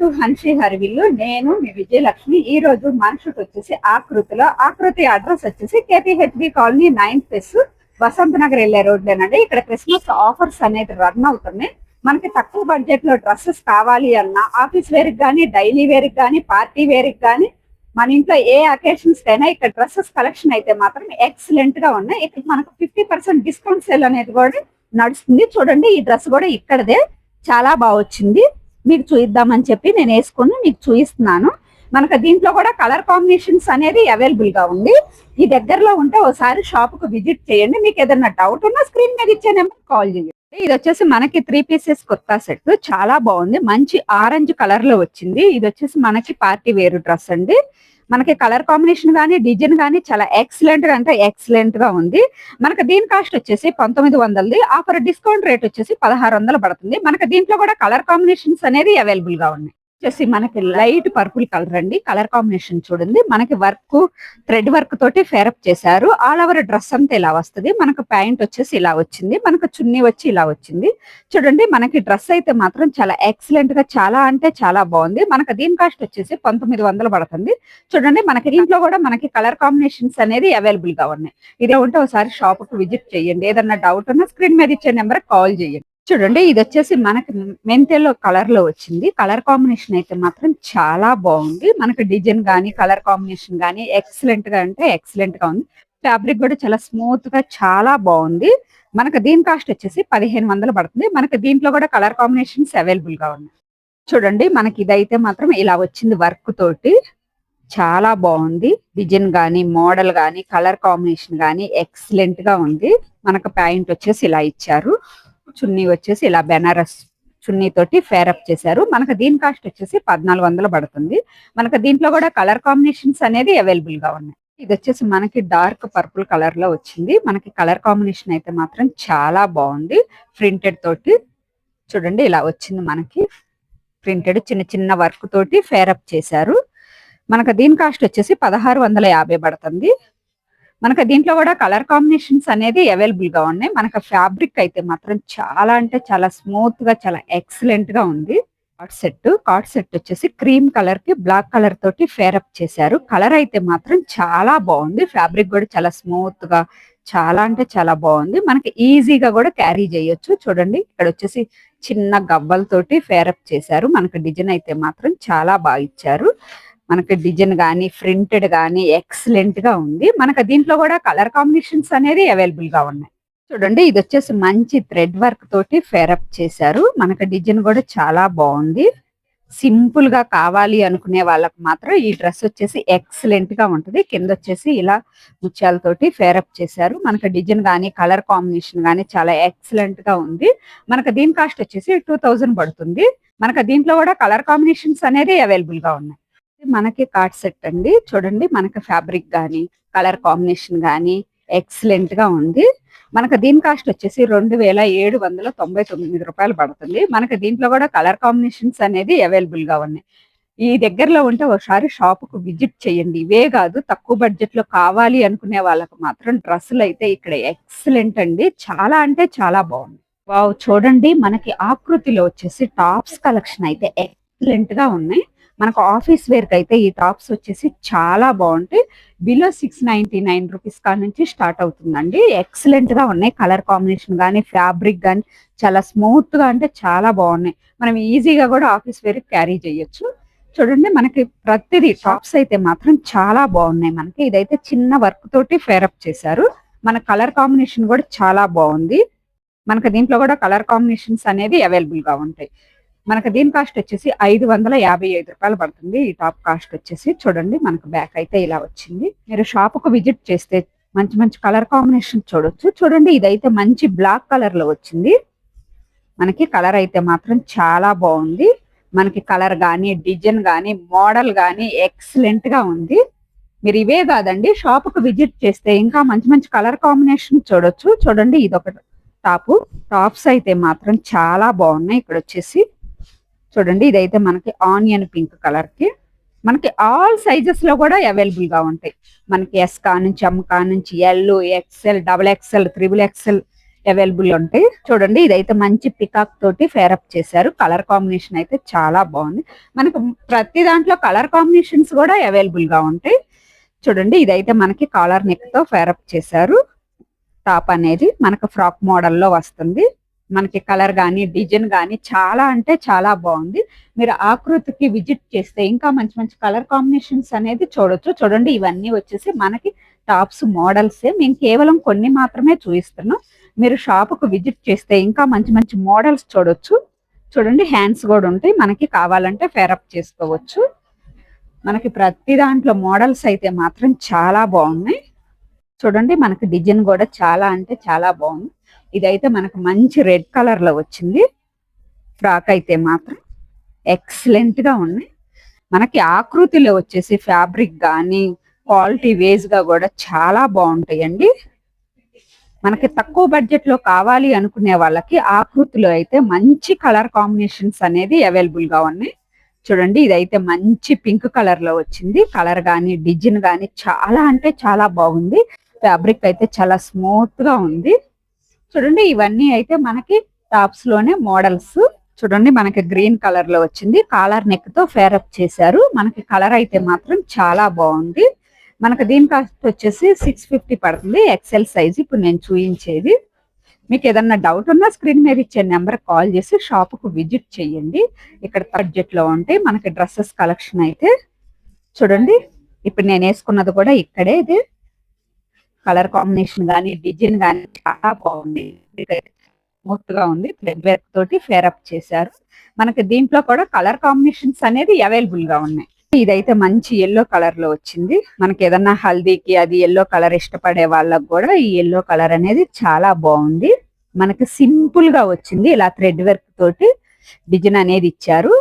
To Hanshi హరివిల్లు నేను మీ విజయలక్ష్మి ఈ రోజు మన వచ్చేసి ఆకృతిలో ఆకృతి అడ్రస్ వచ్చేసి KPHB colony ninth plus Vasantha Nagar వెళ్ళే రోడ్లేనండి. ఇక్కడ క్రిస్మస్ ఆఫర్స్ అనేది రన్ అవుతున్నాయి. మనకి తక్కువ బడ్జెట్లో డ్రెస్సెస్ కావాలి అన్నా ఆఫీస్ వేర్ కానీ డైలీ వేర్ కానీ పార్టీ వేర్ కానీ మన ఇంట్లో ఏ అకేషన్స్ కైనా ఇక్కడ డ్రెస్సెస్ కలెక్షన్ అయితే మాత్రం ఎక్సలెంట్గా ఉన్నాయి. ఇక్కడ మనకు ఫిఫ్టీ పర్సెంట్ డిస్కౌంట్ సేల్ అనేది కూడా నడుస్తుంది. చూడండి ఈ డ్రెస్ కూడా ఇక్కడదే. చాలా బాగా వచ్చింది. మీకు చూయిద్దామని చెప్పి నేను వేసుకుని మీకు చూపిస్తున్నాను మనకు దీంట్లో కూడా కలర్ కాంబినేషన్స్ అనేది అవైలబుల్గా ఉంది. ఈ దగ్గరలో ఉంటే ఒకసారి షాప్కు విజిట్ చేయండి. మీకు ఏదైనా డౌట్ ఉన్నా స్క్రీన్ మీద ఇచ్చే నెంబర్ కాల్ చేయండి. ఇది వచ్చేసి మనకి త్రీ పీసెస్ కొత్త సెట్ చాలా బాగుంది. మంచి ఆరెంజ్ కలర్లో వచ్చింది. ఇది వచ్చేసి మనకి పార్టీ వేరు డ్రెస్ అండి. మనకి కలర్ కాంబినేషన్ కానీ డిజైన్ కానీ చాలా ఎక్సలెంట్ అంటే ఎక్సలెంట్గా ఉంది. మనకి దీని కాస్ట్ వచ్చేసి పంతొమ్మిది వందలది. ఆఫర్ డిస్కౌంట్ రేట్ వచ్చేసి పదహారు వందలు పడుతుంది. మనకి దీంట్లో కూడా కలర్ కాంబినేషన్స్ అనేది అవైలబుల్గా ఉన్నాయి. వచ్చేసి మనకి లైట్ పర్పుల్ కలర్ అండి. కలర్ కాంబినేషన్ చూడండి. మనకి వర్క్ థ్రెడ్ వర్క్ తోటి ఫేరప్ చేశారు. ఆల్ ఓవర్ డ్రెస్ అంతా ఇలా వస్తుంది. మనకు ప్యాంట్ వచ్చేసి ఇలా వచ్చింది. మనకు చున్నీ వచ్చి ఇలా వచ్చింది. చూడండి మనకి డ్రెస్ అయితే మాత్రం చాలా ఎక్సలెంట్గా చాలా అంటే చాలా బాగుంది. మనకు దీని కాస్ట్ వచ్చేసి పంతొమ్మిది వందలు పడుతుంది. చూడండి మనకి దీంట్లో కూడా మనకి కలర్ కాంబినేషన్స్ అనేది అవైలబుల్గా ఉన్నాయి. ఇది ఉంటే ఒకసారి షాప్కు విజిట్ చేయండి. ఏదన్నా డౌట్ ఉన్నా స్క్రీన్ మీద ఇచ్చే నెంబర్ కాల్ చేయండి. చూడండి ఇది వచ్చేసి మనకి మెంతెల్లో కలర్లో వచ్చింది. కలర్ కాంబినేషన్ అయితే మాత్రం చాలా బాగుంది. మనకి డిజైన్ కానీ కలర్ కాంబినేషన్ కానీ ఎక్సలెంట్గా అంటే ఎక్సలెంట్గా ఉంది. ఫ్యాబ్రిక్ కూడా చాలా స్మూత్గా చాలా బాగుంది. మనకు దీని కాస్ట్ వచ్చేసి పదిహేను వందలు పడుతుంది. మనకి దీంట్లో కూడా కలర్ కాంబినేషన్స్ అవైలబుల్గా ఉన్నాయి. చూడండి మనకి ఇదైతే మాత్రం ఇలా వచ్చింది వర్క్ తోటి. చాలా బాగుంది. డిజైన్ కానీ మోడల్ కానీ కలర్ కాంబినేషన్ కానీ ఎక్సలెంట్గా ఉంది. మనకు ప్యాంట్ వచ్చేసి ఇలా ఇచ్చారు. చున్నీ వచ్చేసి ఇలా బెనారస్ చున్నీ తోటి ఫేరప్ చేశారు. మనకు దీని కాస్ట్ వచ్చేసి పద్నాలుగు వందలు పడుతుంది. మనకు దీంట్లో కూడా కలర్ కాంబినేషన్స్ అనేది అవైలబుల్గా ఉన్నాయి. ఇది వచ్చేసి మనకి డార్క్ పర్పుల్ కలర్లో వచ్చింది. మనకి కలర్ కాంబినేషన్ అయితే మాత్రం చాలా బాగుంది. ప్రింటెడ్ తోటి చూడండి ఇలా వచ్చింది మనకి. ప్రింటెడ్ చిన్న చిన్న వర్క్ తోటి ఫేరప్ చేశారు. మనకు దీని కాస్ట్ వచ్చేసి పదహారు వందల యాభై పడుతుంది. మనకు దీంట్లో కూడా కలర్ కాంబినేషన్స్ అనేది అవైలబుల్గా ఉన్నాయి. మనకు ఫ్యాబ్రిక్ అయితే మాత్రం చాలా అంటే చాలా స్మూత్గా చాలా ఎక్సలెంట్గా ఉంది. కాట్ సెట్ కాట్ సెట్ వచ్చేసి క్రీమ్ కలర్కి బ్లాక్ కలర్ తోటి ఫేరప్ చేశారు. కలర్ అయితే మాత్రం చాలా బాగుంది. ఫ్యాబ్రిక్ కూడా చాలా స్మూత్గా చాలా అంటే చాలా బాగుంది. మనకి ఈజీగా కూడా క్యారీ చేయొచ్చు. చూడండి ఇక్కడ వచ్చేసి చిన్న గవ్వలతోటి ఫేరప్ చేశారు. మనకి డిజైన్ అయితే మాత్రం చాలా బాగా ఇచ్చారు. మనకి డిజైన్ కానీ ప్రింటెడ్ కానీ ఎక్సలెంట్గా ఉంది. మనకి దీంట్లో కూడా కలర్ కాంబినేషన్స్ అనేది అవైలబుల్గా ఉన్నాయి. చూడండి ఇది వచ్చేసి మంచి థ్రెడ్ వర్క్ తోటి ఫేరప్ చేశారు. మనకి డిజైన్ కూడా చాలా బాగుంది. సింపుల్గా కావాలి అనుకునే వాళ్ళకి మాత్రం ఈ డ్రెస్ వచ్చేసి ఎక్సలెంట్గా ఉంటది. కింద వచ్చేసి ఇలా ముత్యాలతోటి ఫేరప్ చేశారు. మనకి డిజైన్ కానీ కలర్ కాంబినేషన్ కానీ చాలా ఎక్సలెంట్గా ఉంది. మనకి దీని కాస్ట్ వచ్చేసి టూ పడుతుంది. మనకి దీంట్లో కూడా కలర్ కాంబినేషన్స్ అనేది అవైలబుల్గా ఉన్నాయి. మనకి కార్డ్ సెట్ అండి. చూడండి మనకి ఫ్యాబ్రిక్ కానీ కలర్ కాంబినేషన్ కానీ ఎక్సలెంట్గా ఉంది. మనకు దీని కాస్ట్ వచ్చేసి రెండు వేల ఏడు వందల తొంభై తొమ్మిది రూపాయలు పడుతుంది. మనకి దీంట్లో కూడా కలర్ కాంబినేషన్స్ అనేది అవైలబుల్గా ఉన్నాయి. ఈ దగ్గరలో ఉంటే ఒకసారి షాప్కు విజిట్ చేయండి. ఇవే కాదు తక్కువ బడ్జెట్లో కావాలి అనుకునే వాళ్ళకి మాత్రం డ్రెస్సులు అయితే ఇక్కడ ఎక్సలెంట్ అండి. చాలా అంటే చాలా బాగుంది. వావ్ చూడండి మనకి ఆకృతిలో వచ్చేసి టాప్స్ కలెక్షన్ అయితే ఎక్సలెంట్గా ఉన్నాయి. మనకు ఆఫీస్ వేర్కి అయితే ఈ టాప్స్ వచ్చేసి చాలా బాగుంటాయి. Below six ninety nine rupees కా నుంచి స్టార్ట్ అవుతుందండి. ఎక్సలెంట్గా ఉన్నాయి. కలర్ కాంబినేషన్ కానీ ఫ్యాబ్రిక్ కానీ చాలా స్మూత్గా అంటే చాలా బాగున్నాయి. మనం ఈజీగా కూడా ఆఫీస్ వేర్ క్యారీ చేయొచ్చు. చూడండి మనకి ప్రతిదీ టాప్స్ అయితే మాత్రం చాలా బాగున్నాయి మనకి. ఇదైతే చిన్న వర్క్ తోటి ఫేరప్ చేశారు. మన కలర్ కాంబినేషన్ కూడా చాలా బాగుంది. మనకి దీంట్లో కూడా కలర్ కాంబినేషన్స్ అనేది అవైలబుల్గా ఉంటాయి. మనకు దీని కాస్ట్ వచ్చేసి ఐదు వందల యాభై ఐదు రూపాయలు పడుతుంది. ఈ టాప్ కాస్ట్ వచ్చేసి చూడండి మనకు బ్యాక్ అయితే ఇలా వచ్చింది. మీరు షాప్కు విజిట్ చేస్తే మంచి మంచి కలర్ కాంబినేషన్ చూడొచ్చు. చూడండి ఇదైతే మంచి బ్లాక్ కలర్లో వచ్చింది. మనకి కలర్ అయితే మాత్రం చాలా బాగుంది. మనకి కలర్ కానీ డిజైన్ కానీ మోడల్ కానీ ఎక్సలెంట్గా ఉంది. మీరు ఇవే కాదండి షాప్కు విజిట్ చేస్తే ఇంకా మంచి మంచి కలర్ కాంబినేషన్ చూడొచ్చు. చూడండి ఇది ఒక టాపు టాప్స్ అయితే మాత్రం చాలా బాగున్నాయి. ఇక్కడ వచ్చేసి చూడండి ఇదైతే మనకి ఆనియన్ పింక్ కలర్కి. మనకి ఆల్ సైజెస్లో కూడా అవైలబుల్గా ఉంటాయి. మనకి ఎస్ కా నుంచి ఎం కా నుంచి L XL double XL triple XL available ఉంటాయి. చూడండి ఇదైతే మంచి పికాక్ తోటి ఫేరప్ చేశారు. కలర్ కాంబినేషన్ అయితే చాలా బాగుంది. మనకు ప్రతి దాంట్లో కలర్ కాంబినేషన్స్ కూడా అవైలబుల్గా ఉంటాయి. చూడండి ఇదైతే మనకి కాలర్ నెక్తో ఫేరప్ చేశారు. టాప్ అనేది మనకు ఫ్రాక్ మోడల్లో వస్తుంది. మనకి కలర్ కానీ డిజైన్ కానీ చాలా అంటే చాలా బాగుంది. మీరు ఆకృతికి విజిట్ చేస్తే ఇంకా మంచి మంచి కలర్ కాంబినేషన్స్ అనేది చూడొచ్చు. చూడండి ఇవన్నీ వచ్చేసి మనకి టాప్స్ మోడల్స్. మేము కేవలం కొన్ని మాత్రమే చూపిస్తున్నాం. మీరు షాపుకు విజిట్ చేస్తే ఇంకా మంచి మంచి మోడల్స్ చూడొచ్చు. చూడండి హ్యాండ్స్ కూడా ఉంటాయి. మనకి కావాలంటే ఫేరప్ చేసుకోవచ్చు. మనకి ప్రతి దాంట్లో మోడల్స్ అయితే మాత్రం చాలా బాగున్నాయి. చూడండి మనకి డిజైన్ కూడా చాలా అంటే చాలా బాగుంది. ఇదైతే మనకు మంచి రెడ్ కలర్లో వచ్చింది. ఫ్రాక్ అయితే మాత్రం ఎక్సలెంట్గా ఉన్నాయి మనకి ఆకృతిలో వచ్చేసి ఫ్యాబ్రిక్ కానీ క్వాలిటీ వేజ్గా కూడా చాలా బాగుంటాయండి. మనకి తక్కువ బడ్జెట్లో కావాలి అనుకునే వాళ్ళకి ఆకృతిలో అయితే మంచి కలర్ కాంబినేషన్స్ అనేది అవైలబుల్గా ఉన్నాయి. చూడండి ఇదైతే మంచి పింక్ కలర్లో వచ్చింది. కలర్ గానీ డిజైన్ గానీ చాలా అంటే చాలా బాగుంది. ఫ్యాబ్రిక్ అయితే చాలా స్మూత్గా ఉంది. చూడండి ఇవన్నీ అయితే మనకి టాప్స్లోనే మోడల్స్. చూడండి మనకి గ్రీన్ కలర్లో వచ్చింది. కాలర్ నెక్తో ఫేరప్ చేశారు. మనకి కలర్ అయితే మాత్రం చాలా బాగుంది. మనకి దీని కాస్ట్ వచ్చేసి సిక్స్ ఫిఫ్టీ పడుతుంది. ఎక్సెల్ సైజ్ ఇప్పుడు నేను చూపించేది మీకు ఏదన్నా డౌట్ ఉన్నా స్క్రీన్ మీద ఇచ్చే నెంబర్ కాల్ చేసి షాప్కు విజిట్ చేయండి. ఇక్కడ బడ్జెట్లో ఉంటాయి మనకి డ్రెస్సెస్ కలెక్షన్ అయితే చూడండి. ఇప్పుడు నేను వేసుకున్నది కూడా ఇక్కడే ఇది. కలర్ కాంబినేషన్ కానీ డిజైన్ కానీ చాలా బాగుంది. స్మూత్గా ఉంది. థ్రెడ్ వర్క్ తోటి ఫేరప్ చేశారు. మనకి దీంట్లో కూడా కలర్ కాంబినేషన్స్ అనేది అవైలబుల్గా ఉన్నాయి. ఇదైతే మంచి ఎల్లో కలర్లో వచ్చింది. మనకి ఏదన్నా హల్దీకి అది ఎల్లో కలర్ ఇష్టపడే వాళ్ళకి కూడా ఈ ఎల్లో కలర్ అనేది చాలా బాగుంది. మనకి సింపుల్గా వచ్చింది. ఇలా థ్రెడ్ వర్క్ తోటి డిజైన్ అనేది ఇచ్చారు.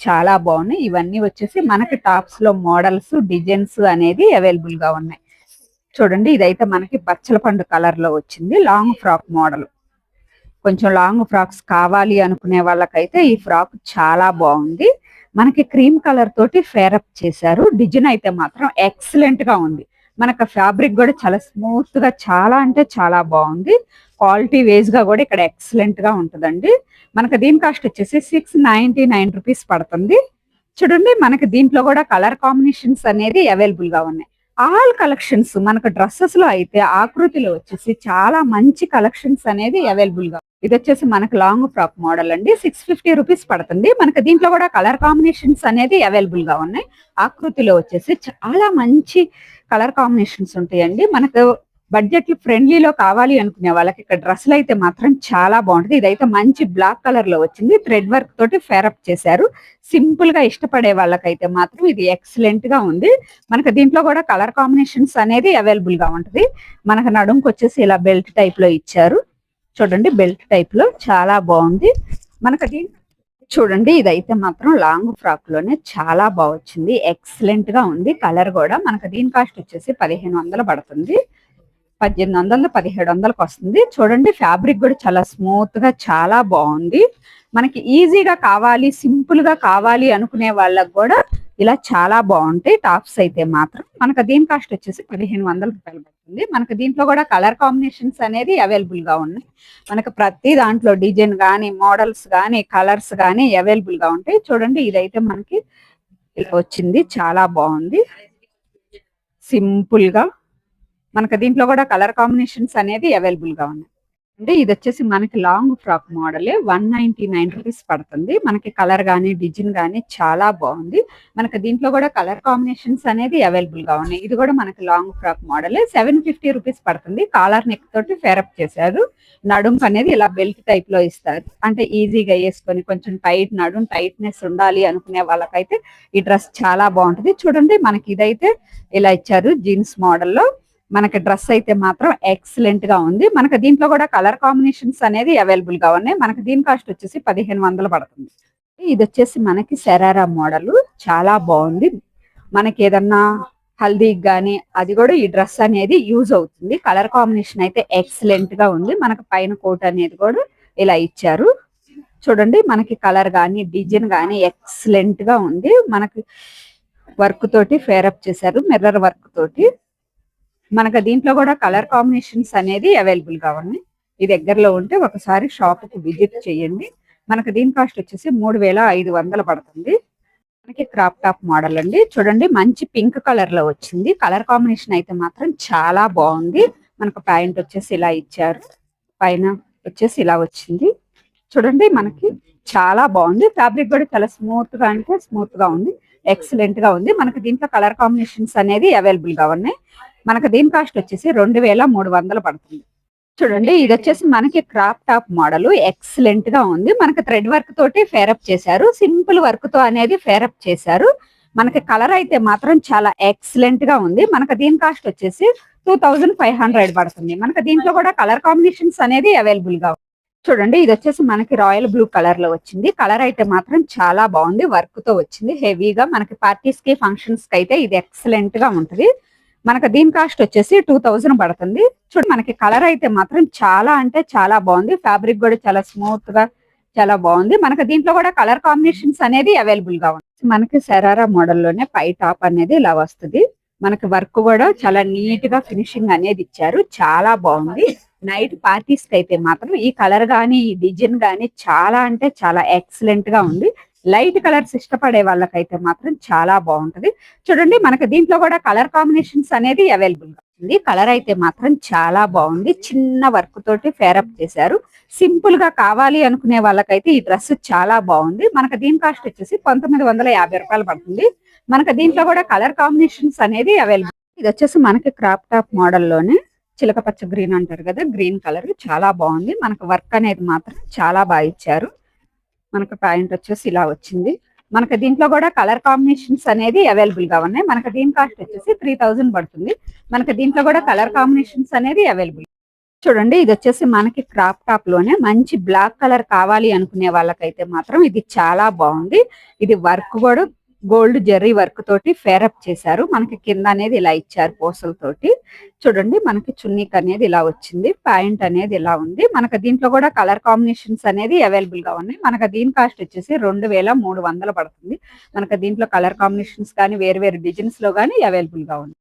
చాలా బాగున్నాయి. ఇవన్నీ వచ్చేసి మనకి టాప్స్లో మోడల్స్ డిజైన్స్ అనేది అవైలబుల్గా ఉన్నాయి. చూడండి ఇదైతే మనకి బచ్చల పండు కలర్లో వచ్చింది లాంగ్ ఫ్రాక్ మోడల్ కొంచెం లాంగ్ ఫ్రాక్స్ కావాలి అనుకునే వాళ్ళకైతే ఈ ఫ్రాక్ చాలా బాగుంది. మనకి క్రీమ్ కలర్ తోటి ఫేరప్ చేశారు. డిజైన్ అయితే మాత్రం ఎక్సలెంట్గా ఉంది. మనకు ఫ్యాబ్రిక్ కూడా చాలా స్మూత్గా చాలా అంటే చాలా బాగుంది. క్వాలిటీ వేజ్గా కూడా ఇక్కడ ఎక్సలెంట్గా ఉంటుందండి. మనకి దీని కాస్ట్ వచ్చేసి సిక్స్ నైన్టీ నైన్ రూపీస్ పడుతుంది. చూడండి మనకి దీంట్లో కూడా కలర్ కాంబినేషన్స్ అనేది అవైలబుల్గా ఉన్నాయి. ఆల్ కలెక్షన్స్ మనకు డ్రెస్సెస్లో అయితే ఆకృతిలో వచ్చేసి చాలా మంచి కలెక్షన్స్ అనేది అవైలబుల్గా ఇది వచ్చేసి మనకు లాంగ్ ఫ్రాక్ మోడల్ అండి. సిక్స్ ఫిఫ్టీ రూపీస్ పడుతుంది. మనకి దీంట్లో కూడా కలర్ కాంబినేషన్స్ అనేది అవైలబుల్గా ఉన్నాయి. ఆకృతిలో వచ్చేసి చాలా మంచి కలర్ కాంబినేషన్స్ ఉంటాయండి. మనకు బడ్జెట్ ఫ్రెండ్లీలో కావాలి అనుకునే వాళ్ళకి ఇక్కడ డ్రెస్సులు అయితే మాత్రం చాలా బాగుంటుంది. ఇదైతే మంచి బ్లాక్ కలర్లో వచ్చింది. థ్రెడ్ వర్క్ తోటి ఫేరప్ చేశారు. సింపుల్గా ఇష్టపడే వాళ్ళకైతే మాత్రం ఇది ఎక్సలెంట్గా ఉంది. మనకు దీంట్లో కూడా కలర్ కాంబినేషన్స్ అనేది అవైలబుల్గా ఉంటుంది. మనకు నడుంకి వచ్చేసి ఇలా బెల్ట్ టైప్లో ఇచ్చారు. చూడండి బెల్ట్ టైప్లో చాలా బాగుంది. మనకు దీంట్లో చూడండి ఇదైతే మాత్రం లాంగ్ ఫ్రాక్లోనే చాలా బాగా వచ్చింది. ఎక్సలెంట్గా ఉంది. కలర్ కూడా మనకు దీని కాస్ట్ వచ్చేసి పదిహేను వందలు పడుతుంది. పద్దెనిమిది వందలు పదిహేడు వందలకు వస్తుంది. చూడండి ఫ్యాబ్రిక్ కూడా చాలా స్మూత్గా చాలా బాగుంది. మనకి ఈజీగా కావాలి సింపుల్గా కావాలి అనుకునే వాళ్ళకు కూడా ఇలా చాలా బాగుంటాయి. టాప్స్ అయితే మాత్రం మనకు దీని కాస్ట్ వచ్చేసి పదిహేను వందల రూపాయలు పడుతుంది. మనకు దీంట్లో కూడా కలర్ కాంబినేషన్స్ అనేది అవైలబుల్గా ఉన్నాయి. మనకు ప్రతి దాంట్లో డిజైన్ కానీ మోడల్స్ కానీ కలర్స్ కానీ అవైలబుల్గా ఉంటాయి. చూడండి ఇదైతే మనకి ఇలా వచ్చింది. చాలా బాగుంది. సింపుల్గా మనకు దీంట్లో కూడా కలర్ కాంబినేషన్స్ అనేది అవైలబుల్గా ఉన్నాయి. అంటే ఇది వచ్చేసి మనకి long frock model one ninety nine rupees పడుతుంది. మనకి కలర్ గానీ డిజైన్ గానీ చాలా బాగుంది. మనకి దీంట్లో కూడా కలర్ కాంబినేషన్స్ అనేది అవైలబుల్గా ఉన్నాయి. ఇది కూడా మనకి long frock model seven fifty rupees పడుతుంది. కాలర్ నెక్ తోటి ఫేరప్ చేశారు. నడుంకు అనేది ఇలా బెల్ట్ టైప్లో ఇస్తారు. అంటే ఈజీగా వేసుకొని కొంచెం టైట్ నడుం టైట్నెస్ ఉండాలి అనుకునే వాళ్ళకైతే ఈ డ్రెస్ చాలా బాగుంటుంది. చూడండి మనకి ఇదైతే ఇలా ఇచ్చారు జీన్స్ మోడల్లో. మనకి డ్రెస్ అయితే మాత్రం ఎక్సలెంట్గా ఉంది. మనకి దీంట్లో కూడా కలర్ కాంబినేషన్స్ అనేది అవైలబుల్గా ఉన్నాయి. మనకి దీని కాస్ట్ వచ్చేసి పదిహేను వందలు పడుతుంది. ఇది వచ్చేసి మనకి శరారా మోడల్ చాలా బాగుంది. మనకి ఏదన్నా హల్దీకి కానీ అది కూడా ఈ డ్రెస్ అనేది యూజ్ అవుతుంది. కలర్ కాంబినేషన్ అయితే ఎక్సలెంట్గా ఉంది. మనకి పైన కోట్ అనేది కూడా ఇలా ఇచ్చారు. చూడండి మనకి కలర్ కానీ డిజైన్ కానీ ఎక్సలెంట్గా ఉంది. మనకి వర్క్ తోటి ఫేరప్ చేశారు. మిర్రర్ వర్క్ తోటి. మనకు దీంట్లో కూడా కలర్ కాంబినేషన్స్ అనేది అవైలబుల్గా ఉన్నాయి. ఈ దగ్గరలో ఉంటే ఒకసారి షాప్కు విజిట్ చేయండి. మనకు దీని కాస్ట్ వచ్చేసి మూడు వేల ఐదు వందలు పడుతుంది. మనకి క్రాప్ టాప్ మోడల్ అండి. చూడండి మంచి పింక్ కలర్లో వచ్చింది. కలర్ కాంబినేషన్ అయితే మాత్రం చాలా బాగుంది. మనకు ప్యాంట్ వచ్చేసి ఇలా ఇచ్చారు. పైన వచ్చేసి ఇలా వచ్చింది. చూడండి మనకి చాలా బాగుంది. ఫ్యాబ్రిక్ కూడా చాలా స్మూత్గా అంటే స్మూత్గా ఉంది. ఎక్సలెంట్గా ఉంది. మనకి దీంట్లో కలర్ కాంబినేషన్స్ అనేది అవైలబుల్గా ఉన్నాయి. మనకి దీని కాస్ట్ వచ్చేసి రెండు వేల మూడు వందలు పడుతుంది. చూడండి ఇది వచ్చేసి మనకి క్రాప్ టాప్ మోడల్ ఎక్సలెంట్గా ఉంది. మనకి థ్రెడ్ వర్క్ తోటి ఫేరప్ చేశారు. సింపుల్ వర్క్తో అనేది ఫేరప్ చేశారు. మనకి కలర్ అయితే మాత్రం చాలా ఎక్సలెంట్గా ఉంది. మనకి దీని కాస్ట్ వచ్చేసి టూ థౌజండ్ ఫైవ్ హండ్రెడ్ పడుతుంది. మనకి దీంట్లో కూడా కలర్ కాంబినేషన్స్ అనేది అవైలబుల్గా ఉంది. చూడండి ఇది వచ్చేసి మనకి రాయల్ బ్లూ కలర్లో వచ్చింది. కలర్ అయితే మాత్రం చాలా బాగుంది. వర్క్తో వచ్చింది. హెవీగా మనకి పార్టీస్కి ఫంక్షన్స్కి అయితే ఇది ఎక్సలెంట్గా ఉంటుంది. మనకి దీని కాస్ట్ వచ్చేసి టూ థౌజండ్ పడుతుంది. చూడు మనకి కలర్ అయితే మాత్రం చాలా అంటే చాలా బాగుంది. ఫ్యాబ్రిక్ కూడా చాలా స్మూత్గా చాలా బాగుంది. మనకి దీంట్లో కూడా కలర్ కాంబినేషన్స్ అనేది అవైలబుల్గా ఉంది మనకి సరారా మోడల్లోనే పై టాప్ అనేది ఇలా వస్తుంది. మనకి వర్క్ కూడా చాలా నీట్గా ఫినిషింగ్ అనేది ఇచ్చారు. చాలా బాగుంది. నైట్ పార్టీస్కి అయితే మాత్రం ఈ కలర్ గానీ ఈ డిజైన్ గానీ చాలా అంటే చాలా ఎక్సలెంట్గా ఉంది. లైట్ కలర్స్ ఇష్టపడే వాళ్ళకైతే మాత్రం చాలా బాగుంటది. చూడండి మనకి దీంట్లో కూడా కలర్ కాంబినేషన్స్ అనేది అవైలబుల్ ఉంది. కలర్ అయితే మాత్రం చాలా బాగుంది. చిన్న వర్క్ తోటి ఫేరప్ చేశారు. సింపుల్గా కావాలి అనుకునే వాళ్ళకైతే ఈ డ్రెస్ చాలా బాగుంది. మనకి దీని కాస్ట్ వచ్చేసి పంతొమ్మిది వందల యాభై రూపాయలు పడుతుంది. మనకి దీంట్లో కూడా కలర్ కాంబినేషన్స్ అనేది అవైలబుల్ ఇది వచ్చేసి మనకి క్రాప్ టాప్ మోడల్లోనే చిలక పచ్చ గ్రీన్ అంటారు కదా గ్రీన్ కలర్ చాలా బాగుంది. మనకు వర్క్ అనేది మాత్రం చాలా బాగా ఇచ్చారు. మనకు ప్యాంట్ వచ్చేసి ఇలా వచ్చింది. మనకి దీంట్లో కూడా కలర్ కాంబినేషన్స్ అనేది అవైలబుల్గా ఉన్నాయి. మనకి దీని కాస్ట్ వచ్చేసి త్రీ థౌజండ్ పడుతుంది. మనకి దీంట్లో కూడా కలర్ కాంబినేషన్స్ అనేది అవైలబుల్. చూడండి ఇది వచ్చేసి మనకి క్రాప్ టాప్లోనే మంచి బ్లాక్ కలర్ కావాలి అనుకునే వాళ్ళకైతే మాత్రం ఇది చాలా బాగుంది. ఇది వర్క్ కూడా గోల్డ్ జెర్రీ వర్క్ తోటి ఫేరప్ చేశారు. మనకి కింద అనేది ఇలా ఇచ్చారు పూసలతోటి చూడండి మనకి చున్నీక్ అనేది ఇలా వచ్చింది. ప్యాంట్ అనేది ఇలా ఉంది. మనకి దీంట్లో కూడా కలర్ కాంబినేషన్స్ అనేది అవైలబుల్గా ఉన్నాయి. మనకి దీని కాస్ట్ వచ్చేసి రెండు వేల మూడు వందలు పడుతుంది. మనకి దీంట్లో కలర్ కాంబినేషన్స్ కానీ వేరు వేరు డిజైన్స్లో కానీ అవైలబుల్గా ఉంది